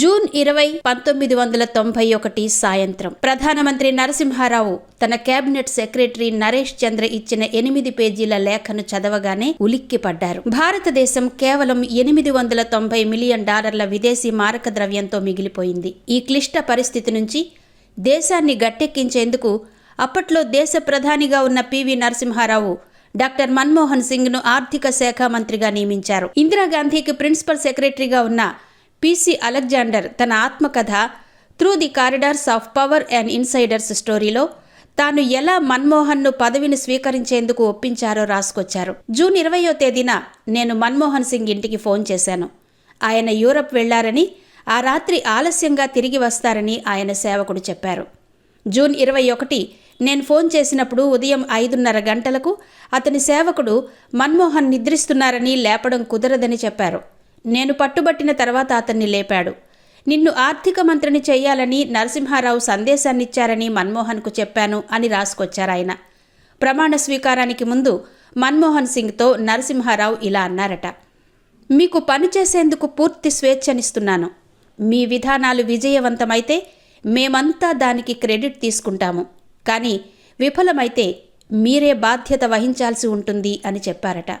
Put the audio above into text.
June ఇరవై పంతొమ్మిది వందల తొంభై ఒకటి సాయంత్రం. ప్రధానమంత్రి నరసింహారావు తన కేబినెట్ సెక్రటరీ నరేష్ చంద్ర ఇచ్చిన ఎనిమిది పేజీల లేఖను చదవగానే ఉలిక్కిపడ్డారు. భారతదేశం కేవలం ఎనిమిది వందల తొంభై మిలియన్ డాలర్ల విదేశీ మారక ద్రవ్యంతో మిగిలిపోయింది. ఈ క్లిష్ట పరిస్థితి నుంచి దేశాన్ని గట్టెక్కించేందుకు అప్పట్లో దేశ ప్రధానిగా ఉన్న P V Narasimha Rao doctor Manmohan సింగ్ను ఆర్థిక శాఖ మంత్రిగా నియమించారు. ఇందిరాగాంధీకి ప్రిన్సిపల్ సెక్రటరీగా ఉన్న పిసి అలెగ్జాండర్ తన ఆత్మకథ through the corridors of power and insiders స్టోరీలో తాను ఎలా మన్మోహన్ను పదవిని స్వీకరించేందుకు ఒప్పించారో రాసుకొచ్చారు. జూన్ ఇరవయో తేదీన నేను మన్మోహన్ సింగ్ ఇంటికి ఫోన్ చేశాను. ఆయన యూరప్ వెళ్ళారని ఆ రాత్రి ఆలస్యంగా తిరిగి వస్తారని ఆయన సేవకుడు చెప్పారు. జూన్ ఇరవై ఒకటి నేను ఫోన్ చేసినప్పుడు ఉదయం ఐదున్నర గంటలకు అతని సేవకుడు మన్మోహన్ నిద్రిస్తున్నారని లేపడం కుదరదని చెప్పారు. నేను పట్టుబట్టిన తర్వాత అతన్ని లేపాడు. నిన్ను ఆర్థిక మంత్రిని చేయాలని నరసింహారావు సందేశాన్నిచ్చారని మన్మోహన్కు చెప్పాను అని రాసుకొచ్చారు ఆయన. ప్రమాణ స్వీకారానికి ముందు మన్మోహన్ సింగ్తో నరసింహారావు ఇలా అన్నారట. మీకు పనిచేసేందుకు పూర్తి స్వేచ్ఛనిస్తున్నాను. మీ విధానాలు విజయవంతమైతే మేమంతా దానికి క్రెడిట్ తీసుకుంటాము. కానీ విఫలమైతే మీరే బాధ్యత వహించాల్సి ఉంటుంది అని చెప్పారట.